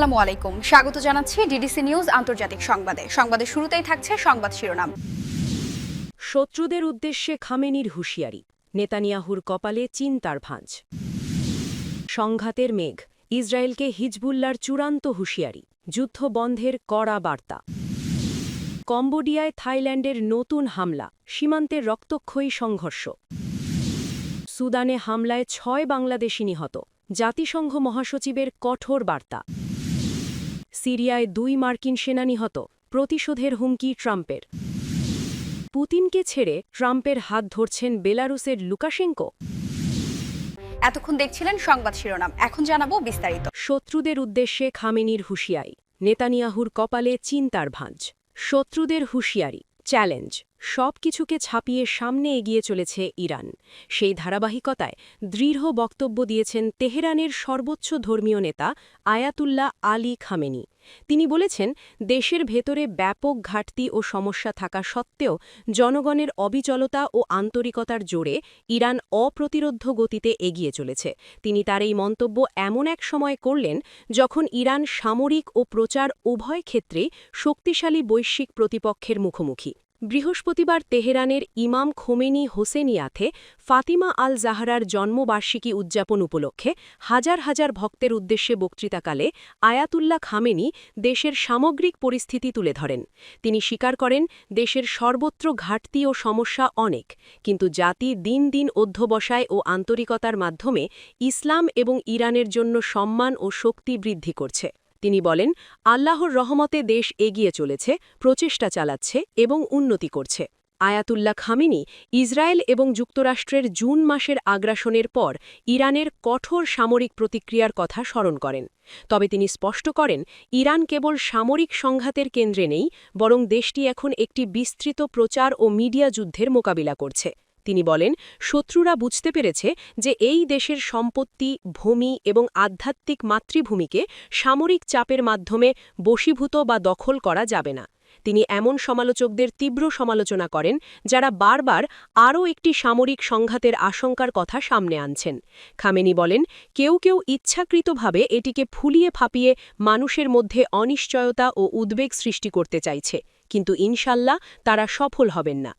আসসালামু আলাইকুম। স্বাগত জানাচ্ছি ডিডিসি নিউজ আন্তর্জাতিক সংবাদে। সংবাদের শুরুতেই থাকছে সংবাদ শিরোনাম। শত্রুদের উদ্দেশ্যে খামেনির হুঁশিয়ারি, নেতানিয়াহুর কপালে চিন্তার ভাঁজ। সংঘাতের মেঘ, ইসরায়েলকে হিজবুল্লার চূড়ান্ত হুঁশিয়ারি, যুদ্ধ বন্ধের কড়া বার্তা। কম্বোডিয়ায় থাইল্যান্ডের নতুন হামলা, সীমান্তের রক্তক্ষয়ী সংঘর্ষ। সুদানে হামলায় ছয় বাংলাদেশি নিহত, জাতিসংঘ মহাসচিবের কঠোর বার্তা। সিরিয়ায় দুই মার্কিন সেনা নিহত প্রতিশোধের হুমকি ট্রাম্পের। পুতিনকে ছেড়ে ট্রাম্পের হাত ধরছেন বেলারুসের লুকাশেঙ্কো। এতক্ষণ দেখছিলেন সংবাদ শিরোনাম এখন জানাব বিস্তারিত। শত্রুদের উদ্দেশ্যে খামেনির হুঁশিয়ারি নেতানিয়াহুর কপালে চিন্তার ভাঁজ। শত্রুদের হুঁশিয়ারি চ্যালেঞ্জ সব কিছুকে ছাপিয়ে সামনে এগিয়ে চলেছে ইরান। সেই ধারাবাহিকতায় দৃঢ় বক্তব্য দিয়েছেন তেহরানের সর্বোচ্চ ধর্মীয় নেতা আয়াতুল্লাহ আলী খামেনি। তিনি বলেছেন, দেশের ভেতরে ব্যাপক ঘাটতি ও সমস্যা থাকা সত্ত্বেও জনগণের অবিচলতা ও আন্তরিকতার জোরে ইরান অপ্রতিরোধ গতিতে এগিয়ে চলেছে। তিনি তার এই মন্তব্য এমন এক সময় করলেন যখন ইরান সামরিক ও প্রচার উভয় ক্ষেত্রেই শক্তিশালী বৈশ্বিক প্রতিপক্ষের মুখোমুখি। বৃহস্পতিবার তেহরানের ইমাম খোমেনি হোসেনিয়াথে ফাতিমা আল জাহরার জন্মবার্ষিকী উদযাপন উপলক্ষে হাজার হাজার ভক্তের উদ্দেশ্যে বক্তৃতাকালে আয়াতুল্লাহ খামেনি দেশের সামগ্রিক পরিস্থিতি তুলে ধরেন। তিনি স্বীকার করেন, দেশের সর্বত্র ঘাটতি ও সমস্যা অনেক, কিন্তু জাতি দিন দিন অধ্যবসায় ও আন্তরিকতার মাধ্যমে ইসলাম এবং ইরানের জন্য সম্মান ও শক্তি বৃদ্ধি করছে। তিনি বলেন, আল্লাহর রহমতে দেশ এগিয়ে চলেছে, প্রচেষ্টা চালাচ্ছে এবং উন্নতি করছে। আয়াতুল্লাহ খামিনি ইসরায়েল এবং যুক্তরাষ্ট্রের জুন মাসের আগ্রাসনের পর ইরানের কঠোর সামরিক প্রতিক্রিয়ার কথা স্মরণ করেন। তবে তিনি স্পষ্ট করেন, ইরান কেবল সামরিক সংঘাতের কেন্দ্রে নেই, বরং দেশটি এখন একটি বিস্তৃত প্রচার ও মিডিয়া যুদ্ধের মোকাবিলা করছে। তিনি বলেন, শত্রুরা বুঝতে পেরেছে যে এই দেশের সম্পত্তি, ভূমি এবং আধ্যাত্মিক মাতৃভূমিকে সামরিক চাপের মাধ্যমে বশীভূত বা দখল করা যাবে না। তিনি এমন সমালোচকদের তীব্র সমালোচনা করেন, যারা বারবার আরও একটি সামরিক সংঘাতের আশঙ্কার কথা সামনে আনছেন। খামেনি বলেন, কেউ কেউ ইচ্ছাকৃতভাবে এটিকে ফুলিয়ে ফাঁপিয়ে মানুষের মধ্যে অনিশ্চয়তা ও উদ্বেগ সৃষ্টি করতে চাইছে, কিন্তু ইনশাল্লাহ তারা সফল হবেন না।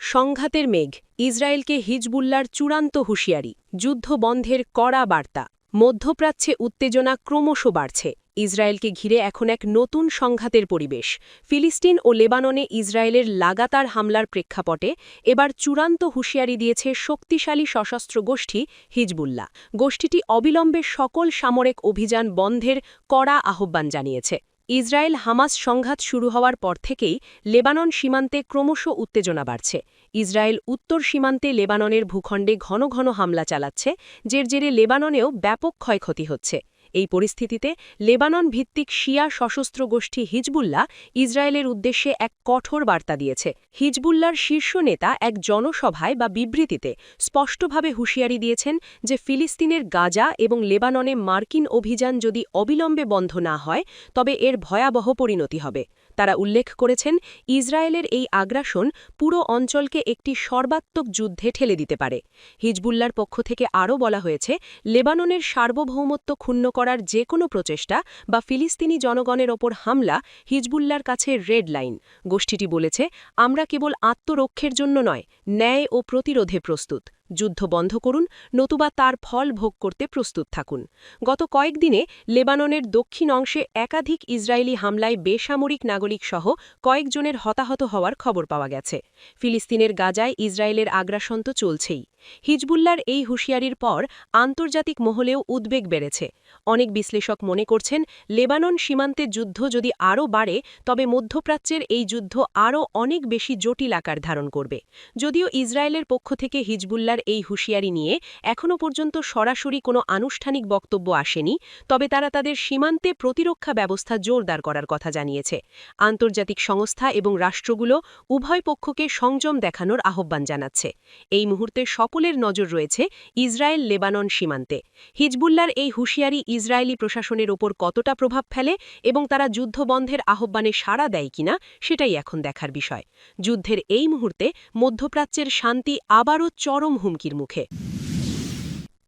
সংঘাতের মেঘ, ইসরায়েলকে হিজবুল্লার চূড়ান্ত হুঁশিয়ারি, যুদ্ধ বন্ধের কড়া বার্তা। মধ্যপ্রাচ্যে উত্তেজনা ক্রমশ বাড়ছে। ইসরায়েলকে ঘিরে এখন এক নতুন সংঘাতের পরিবেশ। ফিলিস্তিন ও লেবাননে ইসরায়েলের লাগাতার হামলার প্রেক্ষাপটে এবার চূড়ান্ত হুঁশিয়ারি দিয়েছে শক্তিশালী সশস্ত্র গোষ্ঠী হিজবুল্লাহ। গোষ্ঠীটি অবিলম্বে সকল সামরিক অভিযান বন্ধের কড়া আহ্বান জানিয়েছে। ইসরায়েল হামাস সংঘাত শুরু হওয়ার পর থেকেই লেবানন সীমান্তে ক্রমশ উত্তেজনা বাড়ছে। ইসরায়েল উত্তর সীমান্তে লেবাননের ভূখণ্ডে ঘন ঘন হামলা চালাচ্ছে জের জেরে লেবাননেও ব্যাপক ক্ষয়ক্ষতি হচ্ছে। এই পরিস্থিতিতে লেবানন ভিত্তিক শিয়া সশস্ত্র গোষ্ঠী হিজবুল্লাহ ইসরায়েলের উদ্দেশ্যে এক কঠোর বার্তা দিয়েছে। হিজবুল্লার শীর্ষ নেতা এক জনসভায় বা বিবৃতিতে স্পষ্টভাবে হুঁশিয়ারি দিয়েছেন যে ফিলিস্তিনের গাজা এবং লেবাননে মার্কিন অভিযান যদি অবিলম্বে বন্ধ না হয়, তবে এর ভয়াবহ পরিণতি হবে। তারা উল্লেখ করেছেন, ইসরায়েলের এই আগ্রাসন পুরো অঞ্চলকে একটি সর্বাত্মক যুদ্ধে ঠেলে দিতে পারে। হিজবুল্লার পক্ষ থেকে আরও বলা হয়েছে, লেবাননের সার্বভৌমত্ব ক্ষুণ্ণ করার যে কোনো প্রচেষ্টা বা ফিলিস্তিনি জনগণের ওপর হামলা হিজবুল্লার কাছে রেড লাইন। গোষ্ঠীটি বলেছে, আমরা কেবল আত্মরক্ষের জন্য নয়, ন্যায় ও প্রতিরোধে প্রস্তুত। যুদ্ধ বন্ধ করুন, নতুবা তার ফল ভোগ করতে প্রস্তুত থাকুন। গত কয়েকদিনে লেবাননের দক্ষিণ অংশে একাধিক ইসরায়েলি হামলায় বেসামরিক নাগরিক সহ কয়েকজনের হতাহত হওয়ার খবর পাওয়া গেছে। ফিলিস্তিনের গাজায় ইসরায়েলের আগ্রাসন তো চলছেই। হিজবুল্লার এই হুঁশিয়ারির পর আন্তর্জাতিক মহলেও উদ্বেগ বেড়েছে। অনেক বিশ্লেষক মনে করছেন, লেবানন সীমান্তে যুদ্ধ যদি আরও বাড়ে, তবে মধ্যপ্রাচ্যের এই যুদ্ধ আরও অনেক বেশি জটিল আকার ধারণ করবে। যদিও ইসরায়েলের পক্ষ থেকে হিজবুল্লার এই হুঁশিয়ারি নিয়ে এখনও পর্যন্ত সরাসরি কোনো আনুষ্ঠানিক বক্তব্য আসেনি, তবে তারা তাদের সীমান্তে প্রতিরক্ষা ব্যবস্থা জোরদার করার কথা জানিয়েছে। আন্তর্জাতিক সংস্থা এবং রাষ্ট্রগুলো উভয় পক্ষকে সংযম দেখানোর আহ্বান জানাচ্ছে। এই মুহূর্তে সকলের নজর রয়েছে ইসরায়েল লেবানন সীমান্তে। হিজবুল্লার এই হুঁশিয়ারি ইসরায়েলি প্রশাসনের ওপর কতটা প্রভাব ফেলে এবং তারা যুদ্ধবন্ধের আহ্বানে সাড়া দেয় কিনা সেটাই এখন দেখার বিষয়। যুদ্ধের এই মুহূর্তে মধ্যপ্রাচ্যের শান্তি আবারও চরম হুমকির মুখে।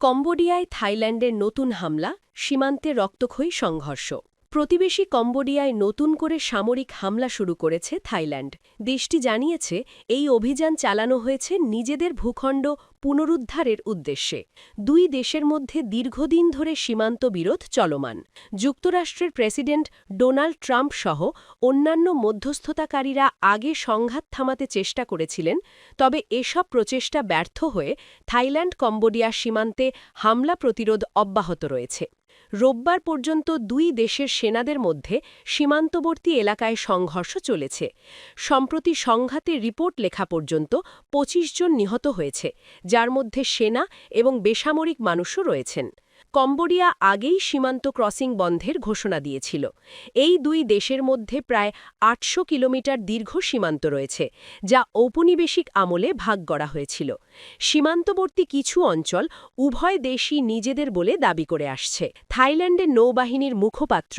কম্বোডিয়ায় থাইল্যান্ডের নতুন হামলা, সীমান্তে রক্তক্ষয়ী সংঘর্ষ। প্রতিবেশী কম্বোডিয়ায় নতুন করে সামরিক হামলা শুরু করেছে থাইল্যান্ড। দেশটি জানিয়েছে, এই অভিযান চালানো হয়েছে নিজেদের ভূখণ্ড পুনরুদ্ধারের উদ্দেশ্যে। দুই দেশের মধ্যে দীর্ঘদিন ধরে সীমান্ত বিরোধ চলমান। যুক্তরাষ্ট্রের প্রেসিডেন্ট ডোনাল্ড ট্রাম্প সহ অন্যান্য মধ্যস্থতাকারীরা আগে সংঘাত থামাতে চেষ্টা করেছিলেন, তবে এসব প্রচেষ্টা ব্যর্থ হয়ে থাইল্যান্ড কম্বোডিয়া সীমান্তে হামলা প্রতিরোধ অব্যাহত রয়েছে। রোববার পর্যন্ত দুই দেশের সেনাদের মধ্যে সীমান্তবর্তী এলাকায় সংঘর্ষ চলেছে। সম্প্রতি সংঘাতে রিপোর্ট লেখা পর্যন্ত ২৫ জন নিহত হয়েছে, যার মধ্যে সেনা এবং বেসামরিক মানুষও রয়েছেন। কম্বোডিয়া আগেই সীমান্ত ক্রসিং বন্ধের ঘোষণা দিয়েছিল। এই দুই দেশের মধ্যে প্রায় আটশো কিলোমিটার দীর্ঘ সীমান্ত রয়েছে, যা ঔপনিবেশিক আমলে ভাগ করা হয়েছিল। সীমান্তবর্তী কিছু অঞ্চল উভয় দেশই নিজেদের বলে দাবি করে আসছে। থাইল্যান্ডের নৌবাহিনীর মুখপাত্র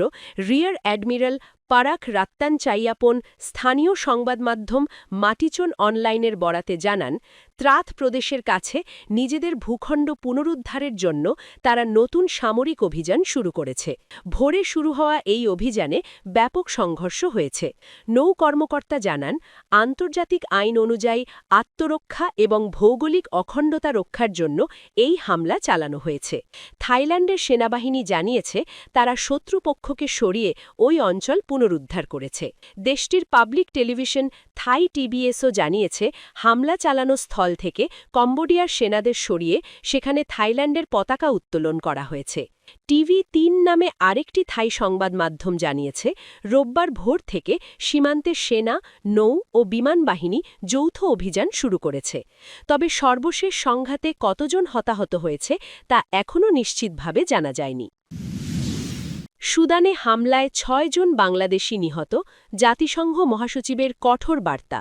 রিয়ার অ্যাডমিরাল পারাক রাত্তান চাইয়াপন স্থানীয় সংবাদমাধ্যম মাটিচন অনলাইনের বরাতে জানান ত্রাত প্রদেশের কাছে নিজেদের ভূখণ্ড পুনরুদ্ধারের জন্য তারা নতুন সামরিক অভিযান শুরু করেছে। ভোরে শুরু হওয়া এই অভিযানে ব্যাপক সংঘর্ষ হয়েছে। নৌ কর্মকর্তা জানান, আন্তর্জাতিক আইন অনুযায়ী আত্মরক্ষা এবং ভৌগোলিক অখণ্ডতা রক্ষার জন্য এই হামলা চালানো হয়েছে। থাইল্যান্ডের সেনাবাহিনী জানিয়েছে, তারা শত্রুপক্ষকে সরিয়ে ওই অঞ্চল পুনরুদ্ধার করেছে। দেশটির পাবলিক টেলিভিশন থাই টিবিএসও জানিয়েছে, হামলা চালানো স্থল থেকে কম্বোডিয়ার সেনাদের সরিয়ে সেখানে থাইল্যান্ডের পতাকা উত্তোলন করা হয়েছে। টিভি তিন নামে আরেকটি থাই সংবাদ মাধ্যম জানিয়েছে, রোববার ভোর থেকে সীমান্তে সেনা, নৌ ও বিমান বাহিনী যৌথ অভিযান শুরু করেছে। তবে সর্বশেষ সংঘাতে কতজন হতাহত হয়েছে তা এখনও নিশ্চিতভাবে জানা যায়নি। সুদানে হামলায় ছয়জন বাংলাদেশি নিহত, জাতিসংঘ মহাসচিবের কঠোর বার্তা।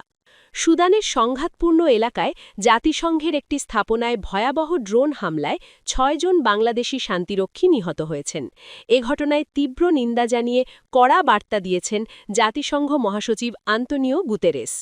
সুদানের সংঘাতপূর্ণ এলাকায় জাতিসংঘের একটি স্থাপনায় ভয়াবহ ড্রোন হামলায় ছয়জন বাংলাদেশি শান্তিরক্ষী নিহত হয়েছেন। এ ঘটনায় তীব্র নিন্দা জানিয়ে কড়া বার্তা দিয়েছেন জাতিসংঘ মহাসচিব আন্তনিও গুতেরেস।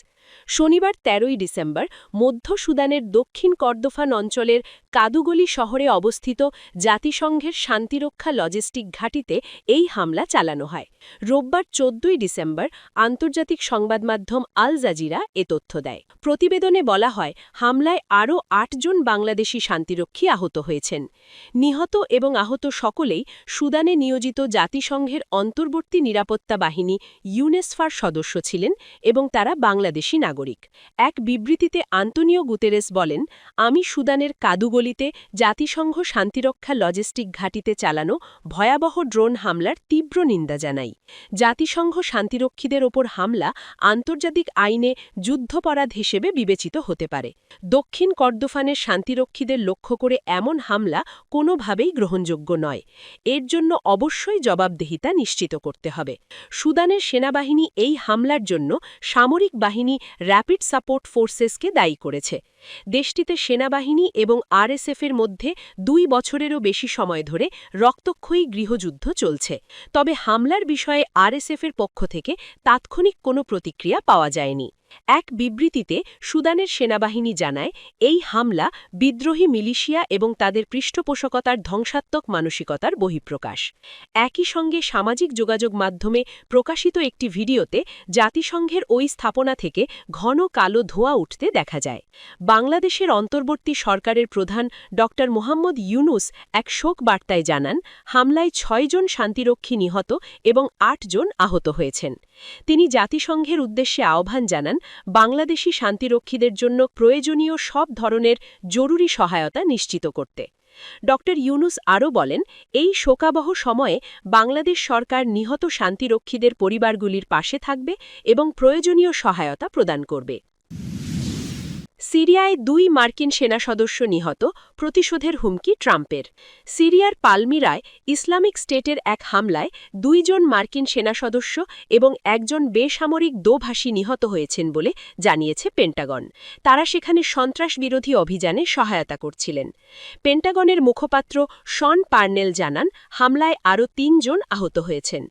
শনিবার ১৩ই ডিসেম্বর মধ্য সুদানের দক্ষিণ কর্দোফান অঞ্চলের কাদুগলি শহরে অবস্থিত জাতিসংঘের শান্তিরক্ষা লজিস্টিক ঘাঁটিতে এই হামলা চালানো হয়। রোববার ১৪ই ডিসেম্বর আন্তর্জাতিক সংবাদমাধ্যম আল জাজিরা এ তথ্য দেয়। প্রতিবেদনে বলা হয়, হামলায় আরও আটজন বাংলাদেশি শান্তিরক্ষী আহত হয়েছেন। নিহত এবং আহত সকলেই সুদানে নিয়োজিত জাতিসংঘের অন্তর্বর্তী নিরাপত্তা বাহিনী ইউনেসফার সদস্য ছিলেন এবং তারা বাংলাদেশি নাগরিক। এক বিবৃতিতে আন্তনিও গুতেরেস বলেন, আমি সুদানের কাদুগলিতে জাতিসংঘ শান্তিরক্ষা লজিস্টিক ঘাঁটিতে চালানো ভয়াবহ ড্রোন হামলার তীব্র নিন্দা জানাই। জাতিসংঘ শান্তিরক্ষীদের ওপর হামলা আন্তর্জাতিক আইনে যুদ্ধপরাধ হিসেবে বিবেচিত হতে পারে। দক্ষিণ কর্দোফানের শান্তিরক্ষীদের লক্ষ্য করে এমন হামলা কোনোভাবেই গ্রহণযোগ্য নয়। এর জন্য অবশ্যই জবাবদেহিতা নিশ্চিত করতে হবে। সুদানের সেনাবাহিনী এই হামলার জন্য সামরিক বাহিনী র্যাপিড সাপোর্ট ফোর্সেসকে দায়ী করেছে। দেশটিতে সেনাবাহিনী এবং আরএসএফের মধ্যে দুই বছরেরও বেশি সময় ধরে রক্তক্ষয়ী গৃহযুদ্ধ চলছে। তবে হামলার বিষয়ে আরএসএফের পক্ষ থেকে তাৎক্ষণিক কোনো প্রতিক্রিয়া পাওয়া যায়নি। এক বিবৃতিতে সুদানের সেনাবাহিনী জানায়, এই হামলা বিদ্রোহী মিলিশিয়া এবং তাদের পৃষ্ঠপোষকতার ধ্বংসাত্মক মানসিকতার বহিঃপ্রকাশ। একই সঙ্গে সামাজিক যোগাযোগ মাধ্যমে প্রকাশিত একটি ভিডিওতে জাতিসংঘের ওই স্থাপনা থেকে ঘন কালো ধোঁয়া উঠতে দেখা যায়। বাংলাদেশের অন্তর্বর্তী সরকারের প্রধান ড. মোহাম্মদ ইউনুস এক শোক বার্তায় জানান, হামলায় ছয়জন শান্তিরক্ষী নিহত এবং আটজন আহত হয়েছেন। তিনি জাতিসংঘের উদ্দেশ্যে আহ্বান জানান বাংলাদেশি শান্তিরক্ষীদের জন্য প্রয়োজনীয় সব ধরনের জরুরি সহায়তা নিশ্চিত করতে। ড. ইউনুস আরও বলেন, এই শোকাবহ সময়ে বাংলাদেশ সরকার নিহত শান্তিরক্ষীদের পরিবারগুলির পাশে থাকবে এবং প্রয়োজনীয় সহায়তা প্রদান করবে। সিরিয়ায় দুই মার্কিন সেনা সদস্য নিহত, প্রতিশোধের হুমকি ট্রাম্পের। সিরিয়ার পালমিরায় ইসলামিক স্টেটের এক হামলায় দুইজন মার্কিন সেনা সদস্য এবং একজন বেসামরিক দোভাষী নিহত হয়েছেন বলে জানিয়েছে পেন্টাগন। তারা সেখানে সন্ত্রাসবিরোধী অভিযানে সহায়তা করছিলেন। পেন্টাগনের মুখপাত্র শন পার্নেল জানান, হামলায় আরও তিনজন আহত হয়েছেন।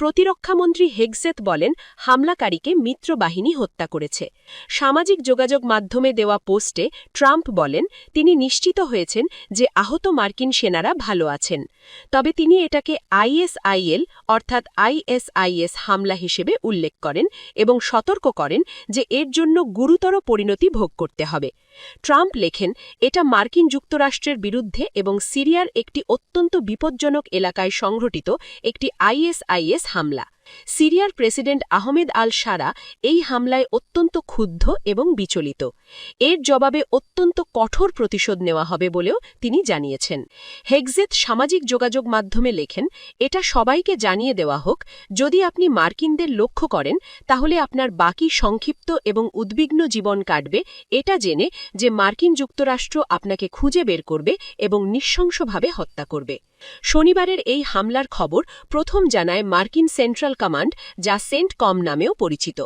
প্রতিরক্ষামন্ত্রী হেগসেত বলেন, হামলাকারীকে মিত্রবাহিনী হত্যা করেছে। সামাজিক যোগাযোগ মাধ্যমে দেওয়া পোস্টে ট্রাম্প বলেন, তিনি নিশ্চিত হয়েছেন যে আহত মার্কিন সেনারা ভালো আছেন। তবে তিনি এটাকে আইএসআইএল অর্থাৎ আইএসআইএস হামলা হিসেবে উল্লেখ করেন এবং সতর্ক করেন যে এর জন্য গুরুতর পরিণতি ভোগ করতে হবে। ট্রাম্প লেখেন, এটা মার্কিন যুক্তরাষ্ট্রের বিরুদ্ধে এবং সিরিয়ার একটি অত্যন্ত বিপজ্জনক এলাকায় সংঘটিত একটি আইএসআইএস হামলা। সিরিয়ার প্রেসিডেন্ট আহমেদ আল সারা এই হামলায় অত্যন্ত ক্ষুব্ধ এবং বিচলিত। এর জবাবে অত্যন্ত কঠোর প্রতিশোধ নেওয়া হবে বলেও তিনি জানিয়েছেন। হেগজেত সামাজিক যোগাযোগ মাধ্যমে লেখেন, এটা সবাইকে জানিয়ে দেওয়া হোক, যদি আপনি মার্কিনদের লক্ষ্য করেন, তাহলে আপনার বাকি সংক্ষিপ্ত এবং উদ্বিগ্ন জীবন কাটবে। এটা জেনে যে মার্কিন যুক্তরাষ্ট্র আপনাকে খুঁজে বের করবে এবং নিঃশংসভাবে হত্যা করবে। শনিবারের এই হামলার খবর প্রথম জানায় মার্কিন সেন্ট্রাল কমান্ড যা সেন্ট কম নামেও পরিচিত।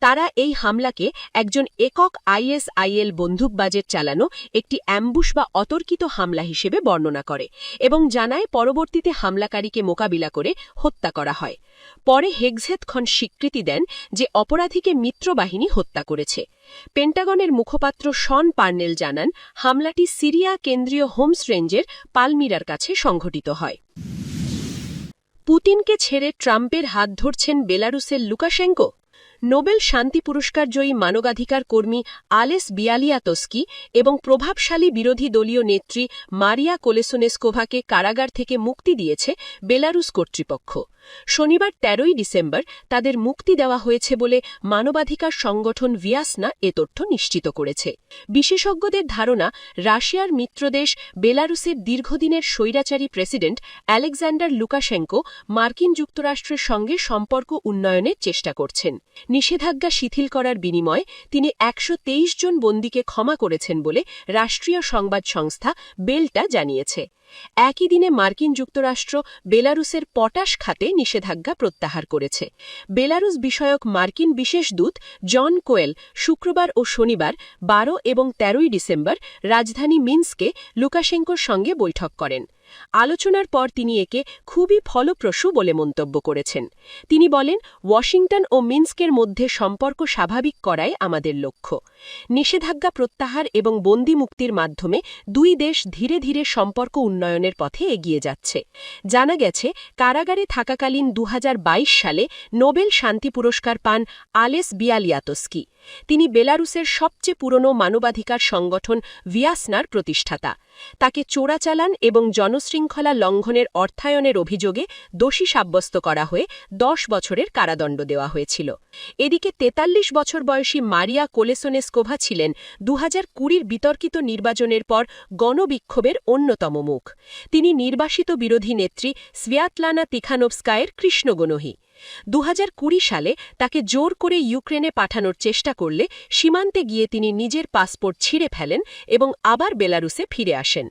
তারা এই হামলাকে একজন একক আইএসআইএল বন্দুকবাজের চালানো, একটি অ্যাম্বুশ বা অতর্কিত হামলা হিসেবে বর্ণনা করে এবং জানায় পরবর্তীতে হামলাকারীকে মোকাবিলা করে হত্যা করা হয়। পরে হেগজেত খন স্বীকৃতি দেন যে অপরাধীকে মিত্রবাহিনী হত্যা করেছে। পেন্টাগনের মুখপাত্র শন পার্নেল জানান, হামলাটি সিরিয়া কেন্দ্রীয় হোমস রেঞ্জের পালমিরার কাছে সংঘটিত হয়। পুতিনকে ছেড়ে ট্রাম্পের হাত ধরছেন বেলারুসের লুকাশেঙ্কো। নোবেল শান্তি পুরস্কার জয়ী মানবাধিকার কর্মী আলেস বিয়ালিয়াতস্কি এবং প্রভাবশালী বিরোধী দলীয় নেত্রী মারিয়া কোলেসোনেস্কোভাকে কারাগার থেকে মুক্তি দিয়েছে বেলারুস কর্তৃপক্ষ। শনিবার তেরোই ডিসেম্বর তাদের মুক্তি দেওয়া হয়েছে বলে মানবাধিকার সংগঠন ভিয়াসনা এ তথ্য নিশ্চিত করেছে। বিশেষজ্ঞদের ধারণা, রাশিয়ার মিত্রদেশ বেলারুসের দীর্ঘদিনের স্বৈরাচারী প্রেসিডেন্ট আলেকজান্ডার লুকাশেঙ্কো মার্কিন যুক্তরাষ্ট্রের সঙ্গে সম্পর্ক উন্নয়নের চেষ্টা করছেন। নিষেধাজ্ঞা শিথিল করার বিনিময়ে তিনি একশ তেইশ জন বন্দীকে ক্ষমা করেছেন বলে রাষ্ট্রীয় সংবাদ সংস্থা বেলটা জানিয়েছে। একই দিনে মার্কিন যুক্তরাষ্ট্র বেলারুসের পটাশ খাতে নিষেধাজ্ঞা প্রত্যাহার করেছে। বেলারুস বিষয়ক মার্কিন বিশেষ দূত জন কোয়েল শুক্রবার ও শনিবার বারো এবং তেরোই ডিসেম্বর রাজধানী মিন্সকে লুকাশেঙ্কোর সঙ্গে বৈঠক করেন। আলোচনার পর তিনি একে খুবই ফলপ্রসূ বলে মন্তব্য করেছেন। তিনি বলেন, ওয়াশিংটন ও মিন্স্কের মধ্যে সম্পর্ক স্বাভাবিক করাই আমাদের লক্ষ্য। নিষেধাজ্ঞা প্রত্যাহার এবং বন্দি মুক্তির মাধ্যমে দুই দেশ ধীরে ধীরে সম্পর্ক উন্নয়নের পথে এগিয়ে যাচ্ছে। জানা গেছে, কারাগারে থাকাকালীন দু হাজার বাইশ সালে নোবেল শান্তি পুরস্কার পান আলেস বিয়ালিয়াতস্কি। তিনি বেলারুসের সবচেয়ে পুরনো মানবাধিকার সংগঠন ভিয়াসনার প্রতিষ্ঠাতা। তাকে চোরাচালান এবং জনশৃঙ্খলা লঙ্ঘনের অর্থায়নের অভিযোগে দোষী সাব্যস্ত করা হয়ে দশ বছরের কারাদণ্ড দেওয়া হয়েছিল। এদিকে ৪৩ বছর বয়সী মারিয়া কোলেসোনেস্কোভা ছিলেন দু হাজার বিতর্কিত নির্বাচনের পর গণবিক্ষোভের অন্যতম মুখ। তিনি নির্বাসিত বিরোধী নেত্রী স্ভিয়াতলানা তিখানোভস্কায়ের কৃষ্ণগণহী। দু সালে তাকে জোর করে ইউক্রেনে পাঠানোর চেষ্টা করলে সীমান্তে গিয়ে তিনি নিজের পাসপোর্ট ছিঁড়ে ফেলেন এবং আবার বেলারুসে ফিরে আসেন।